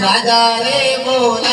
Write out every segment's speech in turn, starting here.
রাজা রে মোরা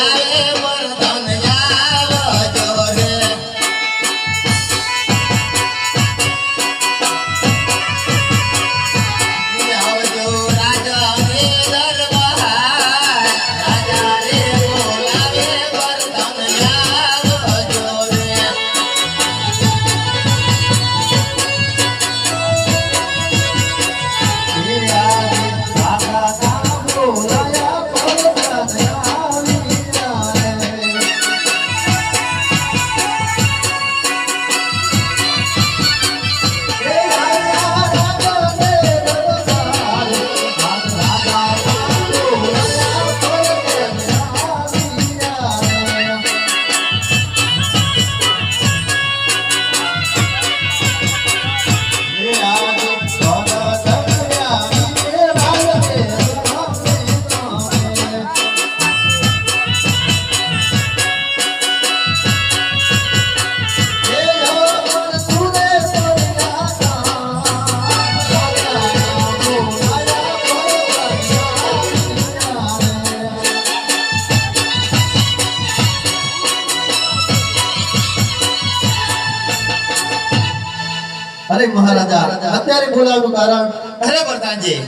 મહારાજા. અત્યારે બોલાવવાનું કારણ? અરે પ્રધાનજી.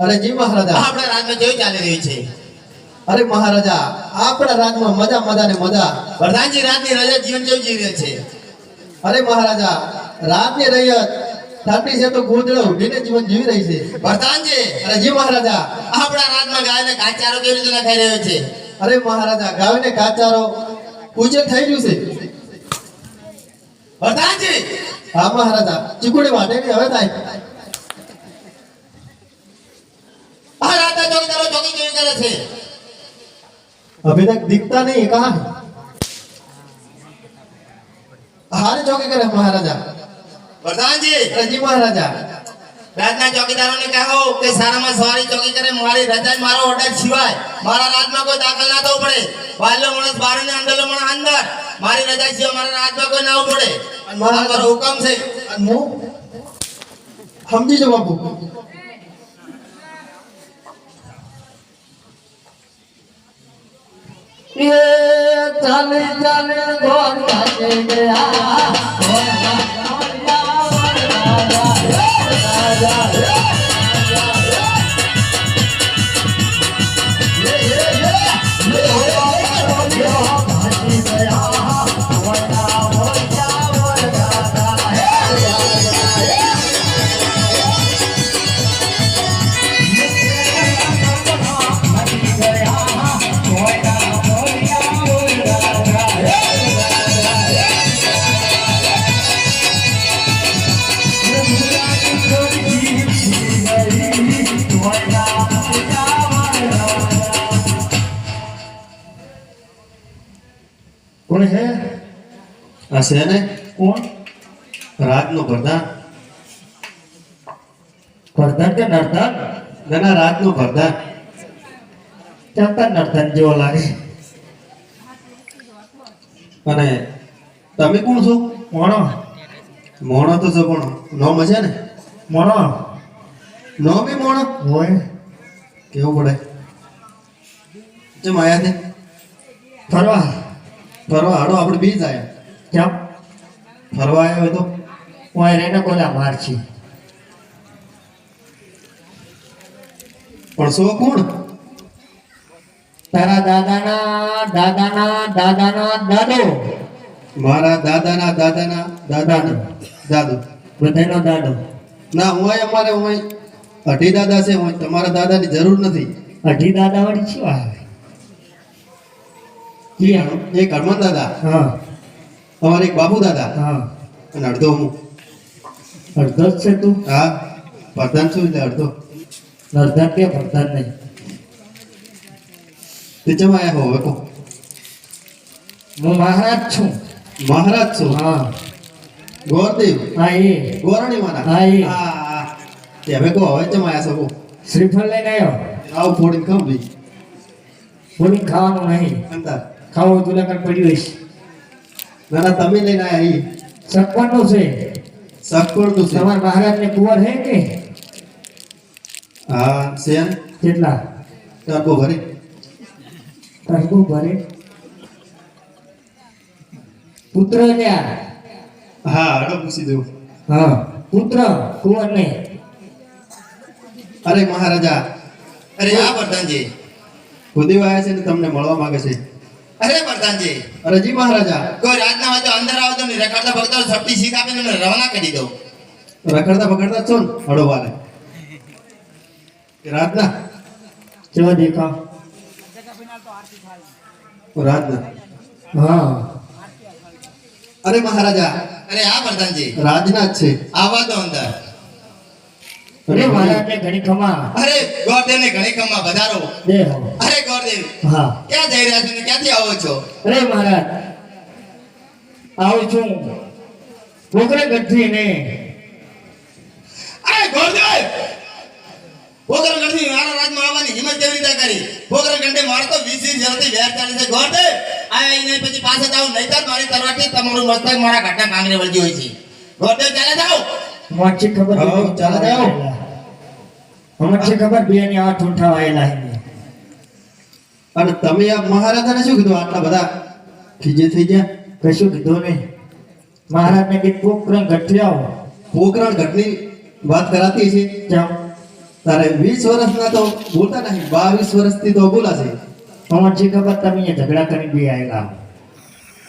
અરે જી મહારાજા. આપણા રાજમાં કેવું ચાલી રહ્યું છે? અરે મહારાજા આપણા રાજમાં મજા મજા ને મજા. પ્રધાનજી રાજની રજા જીવન જેવું જીવી રહ્યો છે? અરે મહારાજા રાજની રૈયત ઠંડી છે તો ગોદડો ઉઠીને જીવન જીવી રહી છે. પ્રધાનજી. અરે જી મહારાજા. આપણા રાજમાં ગાયને કાચારો કેવી રીતે ખાઈ રહ્યો છે? અરે મહારાજા ગાયને કાચારો ઉજે થઈ રહ્યું છે. હા, મહારાજ ચીકુડી વાટેની હવે થાય. કરે છે. અભી તક દિખતા નહીં કહા હારે કરે, મહારાજા. વરદાનજી રજી મહારાજા. રાજના ચોકીદારોને કહો કે સારામાં સવારી ચોકી કરે મારી રજા મારો ઓર્ડર સિવાય. મારા રાજમાં કોઈ દાખલ ના થવું પડે. વાલો માણસ બહાર ને અંદરલો માણસ અંદર. મારી રજા સિવાય મારા રાજમાં કોઈ ના પડે. મારો હુકમ છે. સમજી જ બાપુ. ચાલે ચાલે ઘોર ચાલે ગયા yeah, yeah. કોણ હે આ છે ને? કોણ? રાતનો પ્રધાન પ્રધાન કે નર્તન ઘણા રાતનો પ્રધાન ચાલતા નર્તન જેવો લાગે. અને તમે કોણ છો? મોણો. મોણો તો છો પણ નોમ છે ને? મોણો. નો બી મોણો? હોય. કેવું પડે? જે માયા છે. ફરવા. ફરવા હાડો આપણે બીજ આયા કેમ ફરવા આવ્યો હોય તો. ઓય રેને કોલા મારછી પણ સો કોણ? તારા દાદાના દાદાના દાદાના દાદો. મારા દાદાના દાદાના દાદાના દાદો. બધાનો દાદો. ના હું અમારે હું અઢી દાદા છે હું તમારા દાદાની જરૂર નથી. અઢી દાદા વાળી શું આવે? એક હનુમાન દાદા. હા. અમારે એક બાબુ દાદા. હા. અને અડધો હું. અડધો જ છે તું? હા. પ્રધાન છું એટલે અડધો? નર્ધન કે પ્રધાન નહીં? તે ચમ આવ્યા હો હવે હું મહારાજ છું. મહારાજ છું? હા. ગોરદેવ? હા એ. ગોરણી માના હા, એ. હા. તે હવે કહો હવે ચમ આવ્યા શકો શ્રીફળ લઈને આવ્યો? આવું ફોડીને ખાવ બી બોલી ખાવાનું નહીં. અંતર ખાવું તું લગન પડ્યું હશે ના ના તમે લઈને આયા અહીં સકવાનો છે. તો છે. મહારાજ ને કુંવર હે કે? હા સેન કેટલા? ટર્બો ભરી. ટર્બો ભરે. પુત્ર ક્યાં હા અડો પૂછી દઉં. હા પુત્ર કુંવર નહીં અરે મહારાજા અરે આ પ્રધાનજી ખુદી આવ્યા છે ને તમને મળવા માંગે છે. અરે પ્રધાનજી. અરે મહારાજા. કોઈ રાતના હોય તો અંદર આવો તો નહીં રખડતા ભગતો સપટી શીખ આપીને મને રવાના કરી દઉં રખડતા પકડતા છો ને હડો વાલે. રાતના. કેવો દેખા? રાતના. હા. અરે મહારાજા. અરે આ પ્રધાનજી. રાજના છે. આવા તો અંદર. અરે મહારાજને ઘણી ખમા. અરે ગોરદેવને ઘણી કમમાં વધારો અરે ગોરદેવ હા. ક્યાં જઈ રહ્યા છો ને? ક્યાંથી આવો છો? અરે મહારાજ આવું છું. છોકરા ગઢથી ને. અરે ગોરદેવ ભોગરગઢથી મારા રાજમાં આવવાની હિંમત કેવી રીતે કરી? ભોગરગઢે મારે તો વીસ વીસ વર્ષથી વેર ચાલે છે ગોરદેવ આ એને પછી પાછા જાવ નહીતર મારી તરવાથી તમારું મસ્તક મારા ઘાટના કાંગરે વળગી હોય છે. ગોરદેવ ચાલે જાઓ. મોચી ખબર હા. ચાલે જાઓ. મોચી ખબર બે ની આઠ ઊંઠા વાયેલા હે અને તમે આ મહારાજાને શું કીધું? આટલા બધા? ખીજે થઈ ગયા? કશું કીધું નહીં. મહારાજને કે પોકરણ ગઢથી આવો પોકરણ ઘટની વાત કરાતી છે કેમ તારે વીસ વર્ષના તો બોલતા નહીં બાવીસ વર્ષથી તો બોલાશે મોચી ખબર તમે અહીંયા ઝઘડા કરી બે આવેલા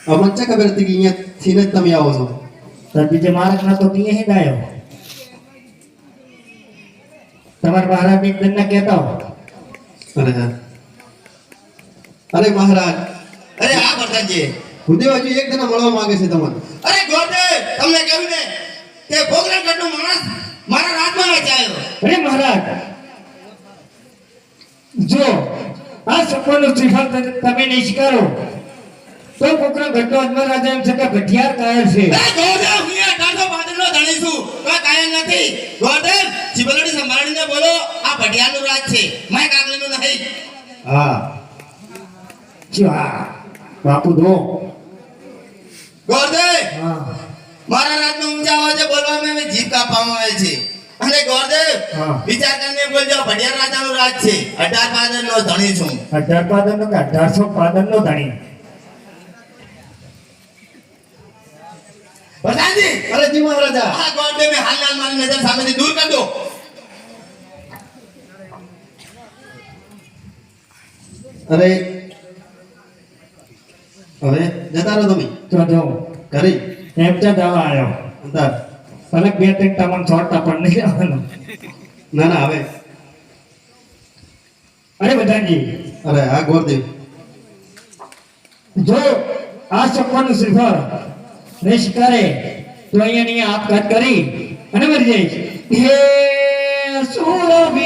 અમને છે ખબર હતી કે અહીંયાથી જ તમે આવો છો. બીજે મહારાજ ના તો ત્યાં હી ગાયો. તમારા મહારાજ એક દિન કહેતા હો અરે અરે મહારાજ અરે આ પ્રધાનજી ખુદે હજુ એક જણા મળવા માંગે છે તમને. અરે ગોરદેવ તમને કહ્યું ને કે ભોગરગઢનો માણસ મારા રાજમાં વેચાયો અરે મહારાજ જો આ સપનું શ્રીફળ તમે નહીં સ્વીકારો તો કોકરા ઘટો અનવર રાજા એમ છે કે ભઠિયાર કાયર છે. એ ગોરદેવ હું ટાઢો બાદરનો ધણી છું. કોઈ કાયમ નથી. ગોરદેવ જીવલડી સંભાળીને બોલો. આ ભટિયાનું રાજ છે. મેં કાગલીનું નહીં. હા. આ બાપુ દો. ગોરદેવ હા. મારા રાજમાં ઊંચા અવાજે બોલવામાં આવે જીત કાપવામાં આવે છે. અને ગોરદેવ. વિચાર કરીને બોલજો ભડિયાર રાજાનું રાજ છે. અઢાર પાદર નો ધણી છું. અઢાર પાદર નો કે અઢારસો પાદર નો ધણી? પ્રધાનજી! અરે જી મહારાજા. આ ગોરદેવ ને હાલ હાલ મારી નજર સામેથી દૂર કરી દો. અરે હવે જતા રહો તમે. તો જો કરી એમ તો દવા આવ્યો. અંતર ભલે બે ત્રણ તમને છોડતા પણ નહીં આવવાનું. ના ના હવે. અરે બધાજી. અરે આ ગોરદેવ જો આ ચપ્પાનું શ્રીફળ. નહીં કરે તો અહીંયા આપ આપઘાત કરી અને મરી જઈશ હે સુરવીર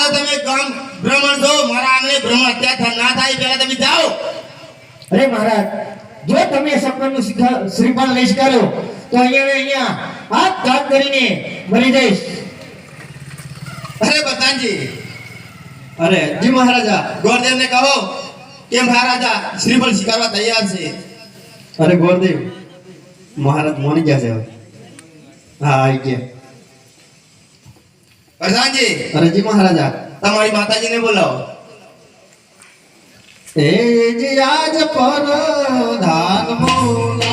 તો તમે ગામ ભ્રમણ છો મારા આંગણે ભ્રમણ અત્યાર ના થાય પહેલા તમે જાઓ. અરે મહારાજ જો તમે સપનનું શ્રીફળ લઈશ કરો તો અહીંયા અહીંયા હાથ ઘાત કરીને મરી જઈશ. અરે બતાનજી. અરે જી મહારાજા ગોરદેવ ને કહો કે મહારાજા શ્રીફળ સ્વીકારવા તૈયાર છે. અરે ગોરદેવ મહારાજ મોની ગયા છે હા આવી ગયા. પ્રધાનજી. અરે જી મહારાજા તમારી માતાજીને બોલાવો. એ જી આજ પર ધાન બોલાવે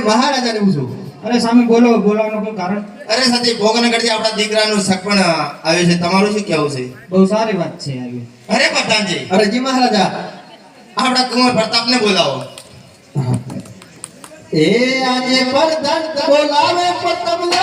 કારણ અરે મહારાજાને છું. અરે સામે બોલો બોલાવવાનું કોઈ કારણ? અરે સતી ભોગનગરથી આપણા દીકરાનું સગપણ આવ્યું છે. તમારું શું કહેવું છે? બહુ સારી વાત છે આવી અરે પઠાણજી. અરે જી મહારાજા. આપણા કુંવર પ્રતાપને બોલાવો. એ આજે પરદાન બોલાવે પતંગ.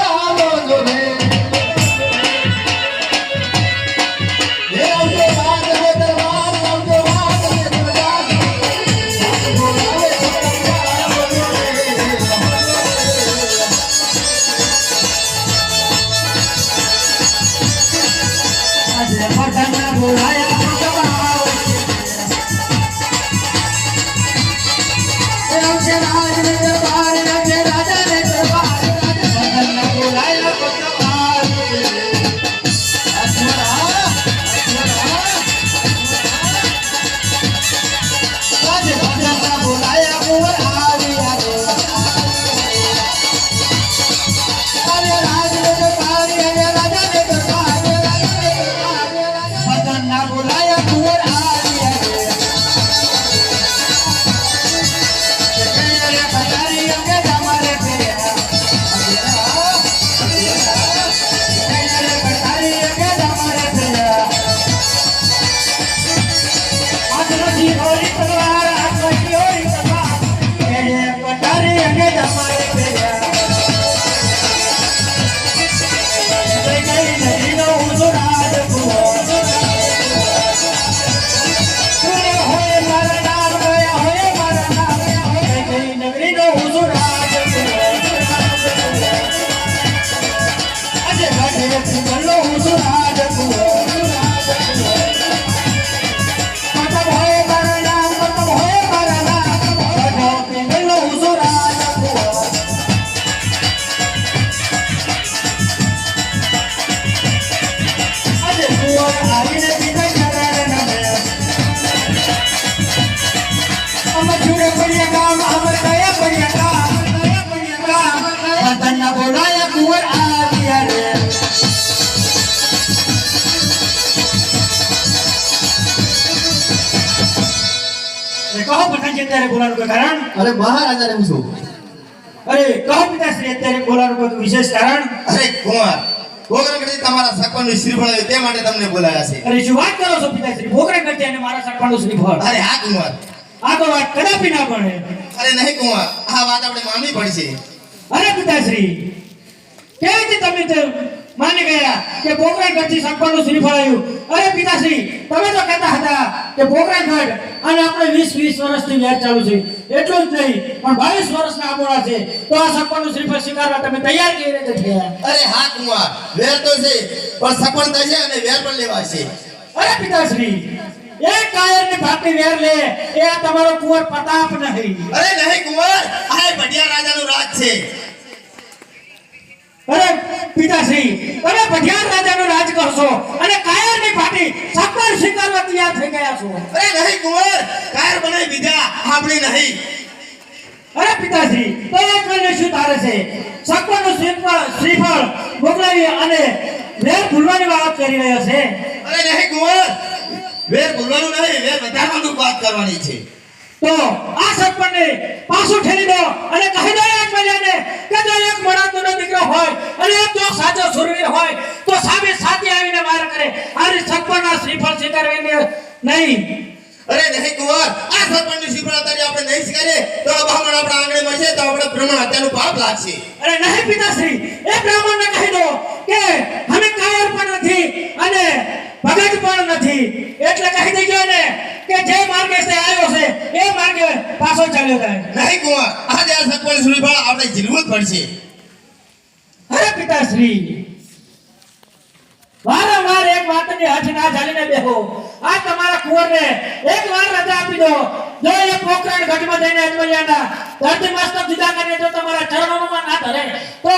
તમને બોલાયા અરે શું વાત કરો છો પિતાશ્રી? ભોગરાગઢી અને મારા અરે નહીં કુમાર આ વાત આપણે માનવી પડશે અરે પિતાશ્રી કેવી રીતે તમે તે માની ગયા કે પોકરાગઢથી સંપન્નનું શ્રીફળ આવ્યું અરે પિતાશ્રી તમે તો કહેતા હતા કે પોકરાગઢ અને આપણે વીસ વીસ વર્ષથી વેર ચાલુ છે. એટલું જ નહીં પણ બાવીસ વર્ષના આબોળા છે. તો આ સંપન્નનું શ્રીફળ સ્વીકારવા તમે તૈયાર કેવી રીતે થયા? અરે હા કુમાર વેર તો છે પણ સપન થશે અને વેર પણ લેવાશે અરે પિતાશ્રી એક કાયરની ભાતી વેર લે એ તમારો કુંવર પ્રતાપ નહીં. અરે નહીં કુંવર આ બઢિયા રાજાનો રાજ છે. અરે પિતાશ્રી તમે પઢિયાર રાજાનો રાજ કરશો. અને કાયરની ફાટી સપન સ્વીકારવા તૈયાર થઈ ગયા છો. અરે નહીં કુંવર કાયર બનાવી દીધા આપણી નહીં. અરે પિતાશ્રી તો એ કરીને શું તારે છે? સપનનું શ્રીફળ શ્રીફળ મોકલાવી અને વેર ભૂલવાની વાત કરી રહ્યો છે. અરે નહીં કુંવર વેર ભૂલવાનું નહીં વેર વધારવાનું વાત કરવાની છે. તો આ સરપંચને પાછું ઠેલી દો અને કહી દો એક મહિલાને કે જો એક મરાદનો દીકરો હોય અને જો સાચો સુરવીર હોય તો સામે સાથે આવીને વાર કરે. આરી સરપંચના શ્રીફળ સ્વીકારવીને નહીં. અરે નહીં કુંવર આ સરપંચની શ્રીફળ અત્યારે આપણે નહીં સ્વીકારીએ તો આ બ્રાહ્મણ આપણા આંગણે મળશે તો આપણે બ્રાહ્મણ હત્યાનું પાપ લાગશે. અરે નહીં પિતાશ્રી એ બ્રાહ્મણને કહી દો કે અમે કાયર પણ નથી અને ભગત પણ નથી. એટલે કહી દેજો ને કે જે માર્ગે તે આવ્યો છે એ માર્ગે પાછો ચાલ્યો જાય. નહીં કુંવર આજે આ સરપંચ શ્રીફળ આપણે ઝીલવું જ પડશે. અરે પિતાશ્રી વારંવાર એક વાતની હઠ ના ચાલીને બેહો. આ તમારા કુંવરને એક વાર રજા આપી દો. જો એ પોખરણ ઘટમાં જઈને અજમરિયાના ધરતી માસ્તર જુદા કરીને જો તમારા ચરણોમાં ના ધરે. તો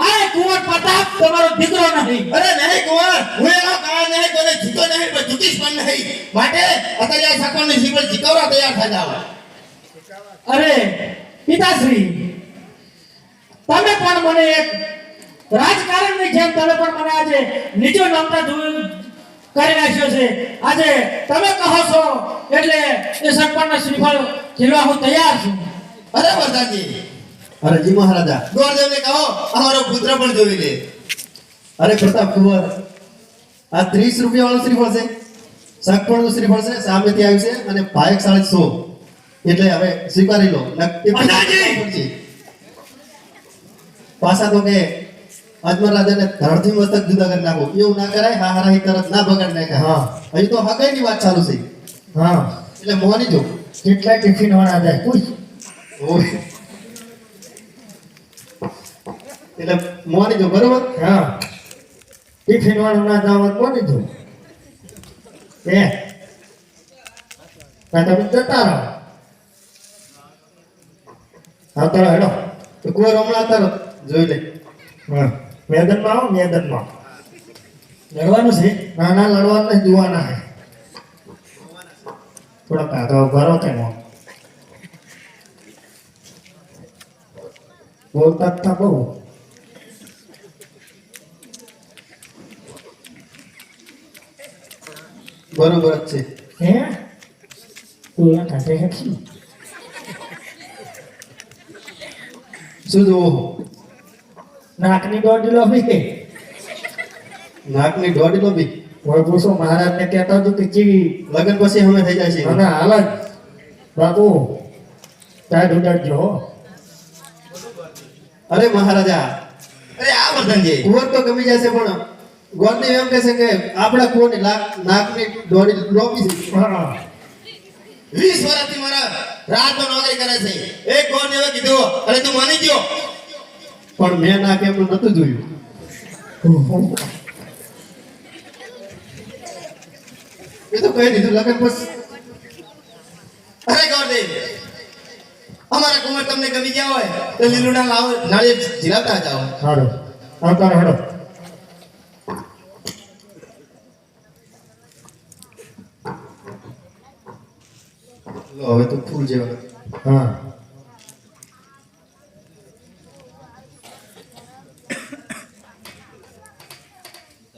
આ કુંવર પ્રતાપ તમારો દીકરો નથી અરે નહીં કુંવર હું એનો કાળ નહીં કોઈને જીતો નહીં પણ જીતીશ પણ નહીં. માટે અત્યારે આ જીવન જીતવવા તૈયાર થઈ અરે પિતાશ્રી તમે પણ મને એક રાજકારણની જેમ તમે પણ મને આજે નીચો નામતા ધૂળ કરી નાખ્યો છે. આજે તમે કહો છો એટલે એ સરપંચના શ્રીફળ ખેલવા હું તૈયાર છું. અરે વરદાનજી અરે જી મહારાજા. ગોરદેવને કહો અમારો પુત્ર પણ જોઈ લે. અરે પ્રતાપ કુંવર આ ત્રીસ રૂપિયા વાળું શ્રીફળ છે. સગપણનું શ્રીફળ છે સામેથી આવ્યું છે અને ભાયક સાડી સો. એટલે હવે સ્વીકારી લો. પાછા તો કે અજમલ રાજાને ધરતી મસ્તક જુદા કરી નાખો. એવું ના કરાય હા હારા તરત ના બગાડ નાખે. હા. હજી તો હગાઈની વાત ચાલુ છે. હા. એટલે મોની જો. કેટલા ટિફિન વાળા જાય. કોઈ ઓય. એટલે મોની જો બરોબર? હા. ટિફિન વાળું ના જાવ કોની જો. એ તમે જતા રહો. હા તો હેડો તો કોઈ રમણા તરત જોઈ લે. હા. મેદાનમાં આવો, મેદાનમાં. લડવાનું છે. ના ના, લડવાનું નહીં, જોવાના છે. થોડા કાકા ઊભા રહો બોલતા હતા બહુ. બરોબર જ છે. હે? આ કાઢે? શું જોવો? નાકની દોડી લોબી નાકની દોડી લોબી પૂછો મહારાજને કહેતા હતું કે ચીવી. લગ્ન પછી અમે થઈ જાય છે. અને હાલ જ. બાપુ ટાઈટ ઉડાડજો હો. અરે મહારાજા અરે આ વર્ધનજી કુંવર તો ગમી જશે પણ ગોરદેવ એમ કહેશે કે આપણા કુંવરની નાકની દોડી લોબી છે. વીસ વર્ષથી મારા રાજમાં નોકરી કરે છે. એક ગોરદેવે કીધું અરે તું માની ગયો? પણ મેં ના કેમ નતું જોયું. એ તો કહી દીધું લગન બસ. અરે ગૌરદેવ અમારા કુમાર તમને ગમી ગયા હોય તો લીલુડા લાવો નાળિયેર ઝીલાવતા જાઓ. હાડો આવતા હાડો. હવે તો ફૂલ જેવા. હા ટિફિન વાળો નહીં જતો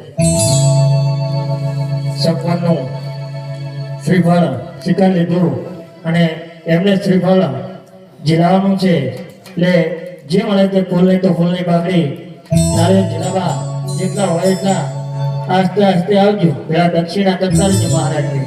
શ્રીફળ સ્વીકાર લીધું અને એમને શ્રીફળ જીલાવાનું છે, એટલે જે મળે તે ફૂલની તો ફૂલની પાકડી તારે જીલાવા જેટલા હોય એટલા આસ્તે આસ્તે આવજો. પેલા દક્ષિણા કરતા રહેજો મહારાજને.